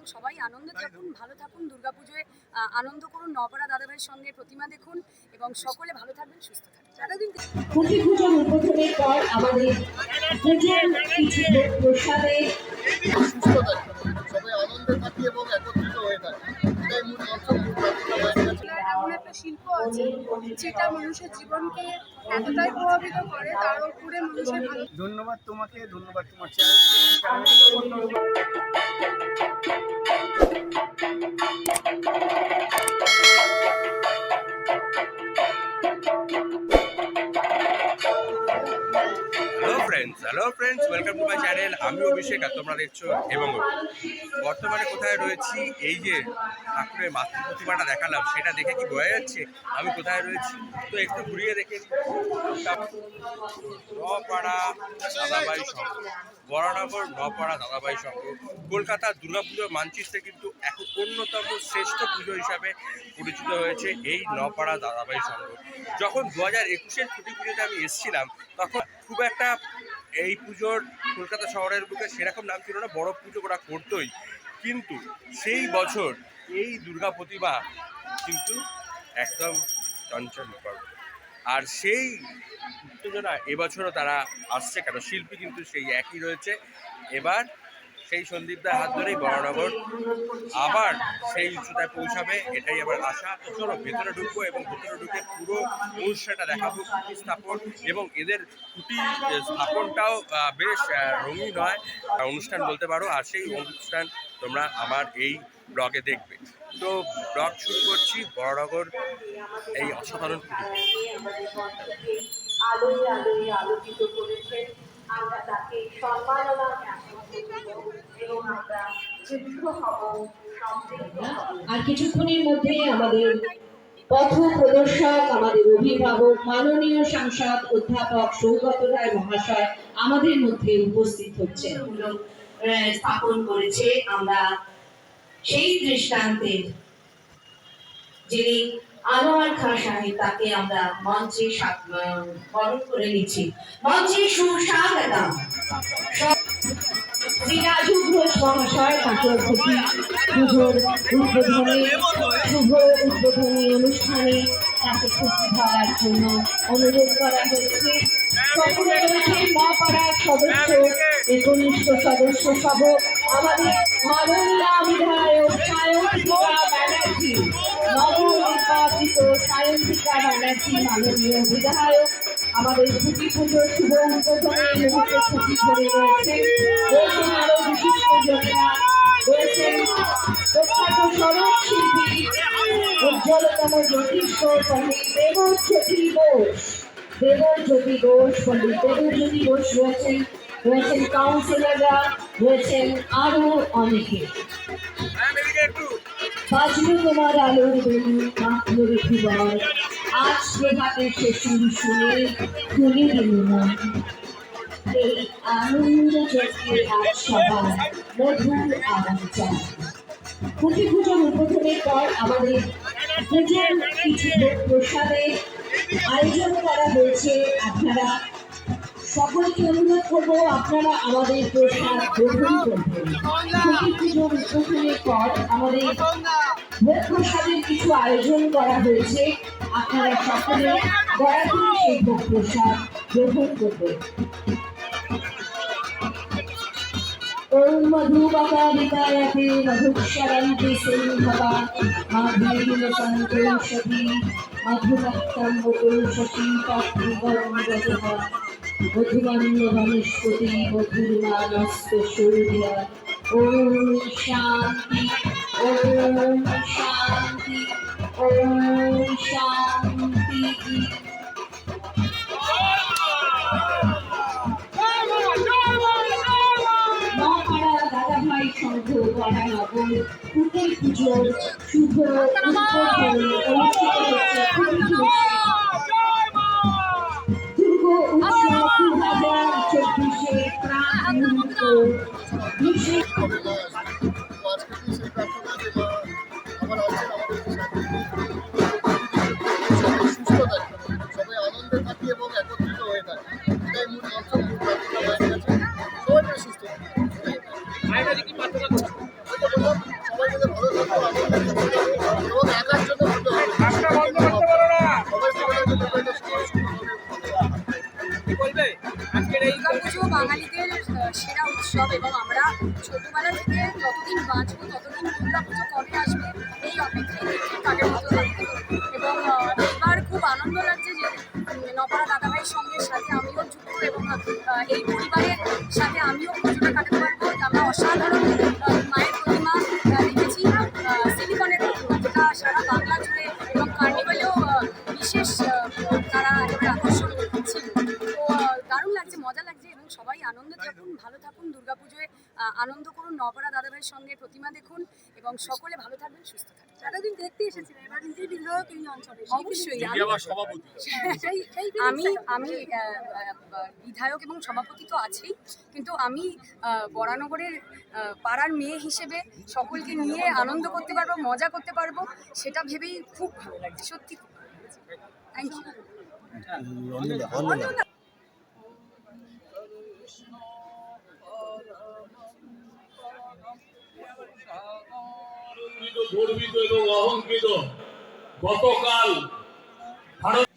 এবং সবাই আনন্দে থাকুন ভালো থাকুন দুর্গাপুজোয় পুজোয় আনন্দ করুন নবরা দাদাভাইয়ের সঙ্গে প্রতিমা দেখুন এবং সকলে ভালো থাকবেন সুস্থ থাকবেন। সারাদিন খুঁটি পুজোর উদ্বোধনের পর আমাদের পুজোর কিছু প্রসাদে সুস্থ সবাই আনন্দে থাকি এবং একত্রিত হয়ে থাকি এটাই মূল এমন একটা শিল্প আছে যেটা মানুষের জীবনকে এতটাই প্রভাবিত করে, তার উপরে মানুষের ধন্যবাদ তোমাকে, ধন্যবাদ তোমার channel friends hello friends welcome to my channel আমি অভিষেক আর তোমরা দেখছ এবং বর্তমানে কোথায় রয়েছি? এই যে ঠাকুরের মাতৃ প্রতিমাটা দেখালাম, সেটা দেখে কি বোঝা যাচ্ছে আমি কোথায় রয়েছি? তো একটু ঘুরিয়ে দেখে নপাড়া দাদাবাই সংঘ। বরানগর নপাড়া দাদাবাই সংঘ। কলকাতার দুর্গাপুজোর মানচিত্রে কিন্তু এখন অন্যতম শ্রেষ্ঠ পুজো হিসাবে পরিচিত হয়েছে এই নপাড়া দাদাবাই সংঘ। যখন দু হাজার একুশের ছুটি পুজোতে আমি এসেছিলাম, তখন খুব একটা এই পুজোর কলকাতা শহরের বুকে সেরকম নাম ছিল না, বড় পুজো ওরা করতোই। কিন্তু সেই বছর এই দুর্গা প্রতিমা কিন্তু একদম চঞ্চল করবে আর সেই উত্তেজনা এবছরও তারা আসছে কেন? শিল্পী কিন্তু সেই একই রয়েছে। এবার সেই সন্দীপদার হাত ধরেই বড়নগর। আবার সেই উচ্চতায় পৌঁছাবে, এটাই আমার আশা। তো চলো, ভেতরে ঢুকবো এবং ভেতরে ঢুকে পুরো অনুষ্ঠানটা দেখাবো, কুটি স্থাপন এবং এদের কুটি স্থাপনটাও বেশ রঙিন হয়। অনুষ্ঠান বলতে পারো, আর সেই অনুষ্ঠান তোমরা আমার এই ব্লগে দেখবে। তো ব্লগ শুরু করছি, বড়নগর এই অসাধারণ আলোয় আলোয় আলোকিত করেছেন। আমরা তাকে সম্মাননা আর কিছুক্ষণের মধ্যে আমাদের পথ প্রদর্শক আমাদের অভিভাবক, মাননীয় সাংসদ, অধ্যাপক সৌগত রায় মহাশয় আমাদের মধ্যে উপস্থিত হচ্ছেন। স্থাপন করেছে আমরা সেই দৃষ্টান্তের যিনি আনোয়ার খান সাহেব, তাকে আমরা মঞ্চে বরণ করে নিচ্ছি। মঞ্চে সুস্বাগতম। রাজু ঘোষ মহাশয় ঠাকুর প্রতি পুজোর উদ্বোধনে শুভ উদ্বোধনী অনুষ্ঠানে তাকে খুশি ধরার জন্য অনুরোধ করা হয়েছে সকলে রয়েছেন মহাপাড়ার সদস্য একনিষ্ঠ সদস্য সহ আমাদের মাননীয় বিধায়ক সায়ন্তিকা ব্যানার্জি নবনির্বাচিত সায়ন্তিকা ব্যানার্জি মাননীয় বিধায়ক আমাদের খুঁটি পুজোর শুভ উদ্বোধনে এই মুহূর্তে খুঁটি ধরে রয়েছে। রয়েছেন আরও বিশিষ্ট জনেরা রয়েছেন প্রখ্যাত সড়ক শিল্পী, উজ্জ্বলতম জ্যোতিষ্ক পণ্ডিত ঘোষ। দেবজ্যোতি ঘোষ ঘোষ রয়েছেন রয়েছেন কাউন্সিলররা রয়েছেন আরও অনেকে। বাজলো তোমার আলোর বেলু। আজ প্রভাতে সে শুরু শুনে খুলে দিল মন। এই আনন্দ যজ্ঞে আজ সবার মধুর আরাম চায় খুঁটি পুজোর উদ্বোধনের পর আমাদের পুজোর কিছু প্রসাদে আয়োজন করা হয়েছে। আপনারা সকলকে অনুরোধ করব, আপনারা আমাদের প্রসাদ গ্রহণ করবেন। পর আমাদের ভোগ প্রসাদের কিছু আয়োজন করা হয়েছে। আপনারা সকলে দয়া করে সেই ভোগ প্রসাদ গ্রহণ করবেন সিংহবা মাধুরীম সন্তোষতি মধুভক্তম মধুষতি পাত্রিগম গজহ মধুমান্য বনস্পতি মধুর্মানস্ত সূর্য ওম শান্তি ওম শান্তি। মহাপাড়া দাদাভাই সংঘ বরানগর কুটির পুজোর শুভ দুর্গ উৎসব দু হাজার চব্বিশে প্রাণ এবং আমরা ছোটবেলা থেকে যতদিন বাঁচবো, ততদিন দুর্গা পুজো কবে আসবে এই অপেক্ষায় দেখি তাদের মতো দেখতে এবং এবার খুব আনন্দ লাগছে যে নপাড়া দাদাভাইয়ের সঙ্গে সাথে আমিও যুক্ত এবং এই পরিবারের করুন। নপাড়া দাদাভাইয়ের সঙ্গে প্রতিমা দেখুন এবং সকলে ভালো থাকবেন সুস্থ থাকবেন। এতদিন দেখতে এসেছিলেন এবার নিজেই বিধায়ক এই অঞ্চলে। অবশ্যই। আমি সেই আমি বিধায়ক এবং সভাপতি তো আছেই কিন্তু আমি বরানগরের পাড়ার মেয়ে হিসেবে সকলকে নিয়ে আনন্দ করতে পারব মজা করতে পারব সেটা ভেবেই খুব ভালো লাগছে সত্যি খুব ভালো লাগছে। থ্যাংক ইউ গর্বিত এবং অহংকৃত। গতকাল ভারত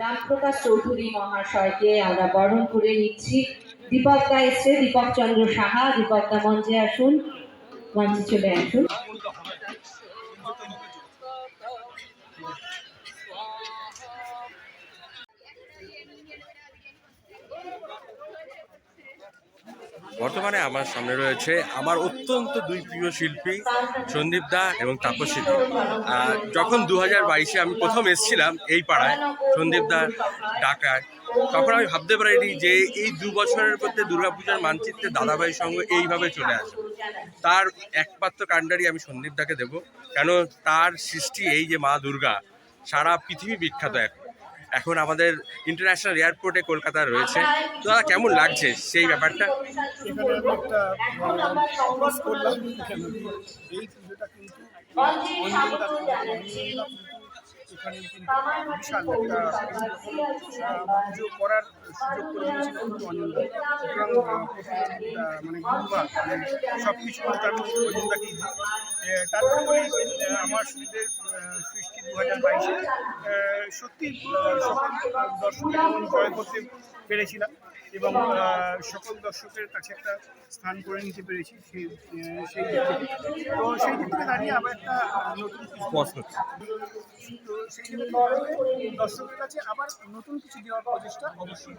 রামপ্রকাশ চৌধুরী মহাশয়কে আমরা বরণ করে নিচ্ছি। দীপক দা এসছে, দীপক চন্দ্র সাহা, দীপক দা মঞ্চে আসুন। মঞ্চে চলে আসুন। বর্তমানে আমার সামনে রয়েছে আমার অত্যন্ত দুই প্রিয় শিল্পী সন্দীপ দা এবং তাপসী আর যখন দু হাজার বাইশে আমি প্রথম এসেছিলাম এই পাড়ায় সন্দীপ দা ডাকায়, তখন আমি ভাবতে পারিনি যে এই দু বছরের মধ্যে দুর্গাপূজার মানচিত্রে দাদাভাইয়ের সঙ্গে এইভাবে চলে আসবে। তার একমাত্র কাণ্ডারি আমি সন্দীপ দাকে দেব, কেন তার সৃষ্টি এই যে মা দুর্গা, সারা পৃথিবী বিখ্যাত এখন। এখন আমাদের ইন্টারন্যাশনাল এয়ারপোর্টে কলকাতা রয়েছে। তো দাদা, কেমন লাগছে সেই ব্যাপারটা? এখানে কিন্তু বিশাল একটা করার সুযোগ করে দিয়েছিল সুতরাং মানে সব কিছু আমি দিই তারপরে আমার শরীরের সৃষ্টি দু হাজার বাইশে সত্যি সকল দর্শকের জয় করতে পেরেছিলাম এবং সকল দর্শকের কাছে একটা স্থান করে নিতে পেরেছি সেই সেই দিক থেকে। তো সেই দিক থেকে দাঁড়িয়ে আবার একটা নতুন কিছু তো সেই দর্শকের কাছে আবার নতুন কিছু দেওয়ার প্রচেষ্টা অবশ্যই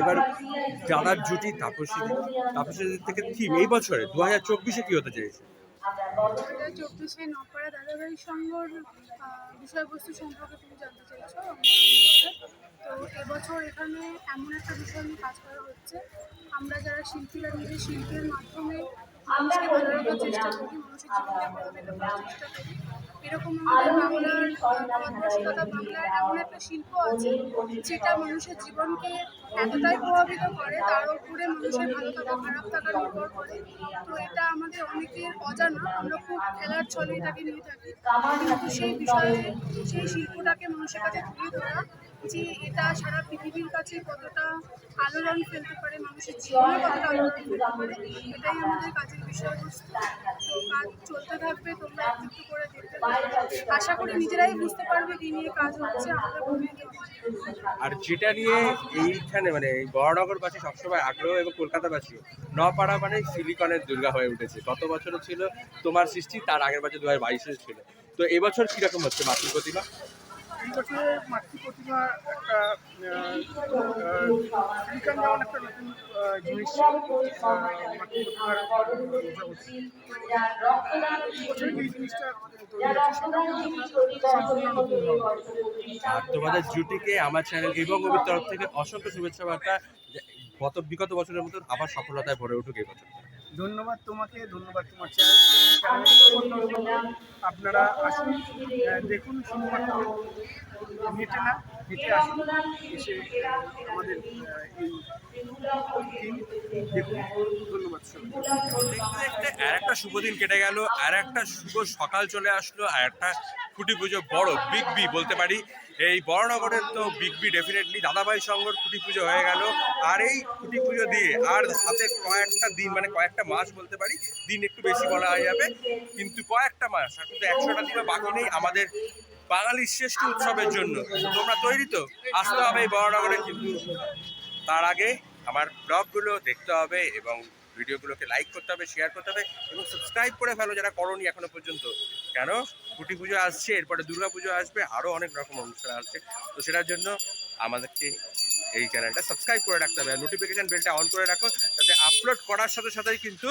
এবার দাদার জুটি তাপসী তাপসী থেকে থিম এই বছরে দু হাজার চব্বিশে কি হতে চাইছে চব্বিশে নপাড়া দাদাভাই সংঘর বিষয়বস্তু সম্পর্কে তুমি জানতে চাইছো তো এবছর এখানে এমন একটা বিষয় নিয়ে কাজ করা হচ্ছে। আমরা যারা শিল্পীরা নিজের শিল্পের মাধ্যমে মানুষকে ভালো চেষ্টা করি, মানুষের করার চেষ্টা করি এরকম আমাদের বাংলার ভারতবর্ষ বাংলার এমন একটা শিল্প আছে যেটা মানুষের জীবনকে এতটাই প্রভাবিত করে তার উপরে মানুষের ভালো থাকা খারাপ থাকা নির্ভর করে। তো এটা আমাদের অনেকের অজানা আমরা খুব খেলার ছলে এটাকে নিয়ে থাকি। কিন্তু সেই বিষয়ে সেই শিল্পটাকে মানুষের কাছে তুলে ধরা যে এটা সারা পৃথিবীর কাছে কতটা আলোড়ন ফেলতে পারে, মানুষের জীবনে কতটা আলোড়ন ফেলতে পারে, এটাই আমাদের কাজের বিষয়বস্তু। তো কাজ চলতে থাকবে, তোমরা একটু করে দেখতে পারবে আশা করি নিজেরাই বুঝতে পারবে কি নিয়ে কাজ হচ্ছে ভূমিকা আর যেটা নিয়ে এইখানে মানে এই বড়নগরবাসী সবসময় আগ্রহ এবং কলকাতাবাসী, নপাড়া মানে সিলিকনের দুর্গা হয়ে উঠেছে। গত বছরও ছিল তোমার সৃষ্টি, তার আগের বছর দু হাজার ছিল। তো এবছর কীরকম হচ্ছে মাতৃ প্রতিমা বছরে মাতৃ প্রতিমা একটা যেমন একটা নতুন জিনিস ছিল, মাতৃ প্রতিমার। আর তোমাদের জুটিকে আমার চ্যানেল এবং অভির তরফ থেকে অসংখ্য শুভেচ্ছা বার্তা গত বিগত বছরের মতন আবার সফলতায় ভরে উঠুক এই বছর ধন্যবাদ তোমাকে ধন্যবাদ তোমার চ্যানেল আপনারা আসুন। দেখুন শুধুমাত্র নেটে না। এসে আমাদের আর একটা কেটে গেল আর একটা শুভ সকাল চলে আসলো আর একটা পুজো বড় বিগ বি বলতে পারি। এই বড়নগরের তো বিগ বি ডেফিনেটলি দাদাভাই সঙ্গর খুঁটি পুজো হয়ে গেল। আর এই খুঁটি পুজো দিয়ে আর হাতে কয়েকটা দিন মানে কয়েকটা মাস বলতে পারি, দিন একটু বেশি বলা হয়ে যাবে, কিন্তু কয়েকটা মাস, আর কিন্তু একশোটা দিনও বাকি নেই আমাদের বাঙালির শ্রেষ্ঠ উৎসবের জন্য। তোমরা তৈরি তো? আসতে হবে এই বড়নগরে কিন্তু। তার আগে আমার ব্লগগুলো দেখতে হবে এবং ভিডিওগুলোকে লাইক করতে হবে শেয়ার করতে হবে এবং সাবস্ক্রাইব করে ফেলো যারা করনি এখনও পর্যন্ত। কেন? কুটি পুজো আসছে, এরপরে দুর্গা পুজো আসবে আরও অনেক রকম অনুষ্ঠান আসছে। তো সেটার জন্য আমাদেরকে এই চ্যানেলটা সাবস্ক্রাইব করে রাখতে হবে আর নোটিফিকেশান বেলটা অন করে রাখো, যাতে আপলোড করার সাথে সাথেই কিন্তু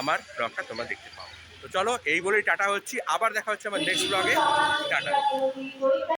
আমার ব্লগটা তোমরা দেখতে পাও। তো চলো এই বলেই টাটা হচ্ছি। আবার দেখা হচ্ছে আমার নেক্সট ব্লগে টাটা।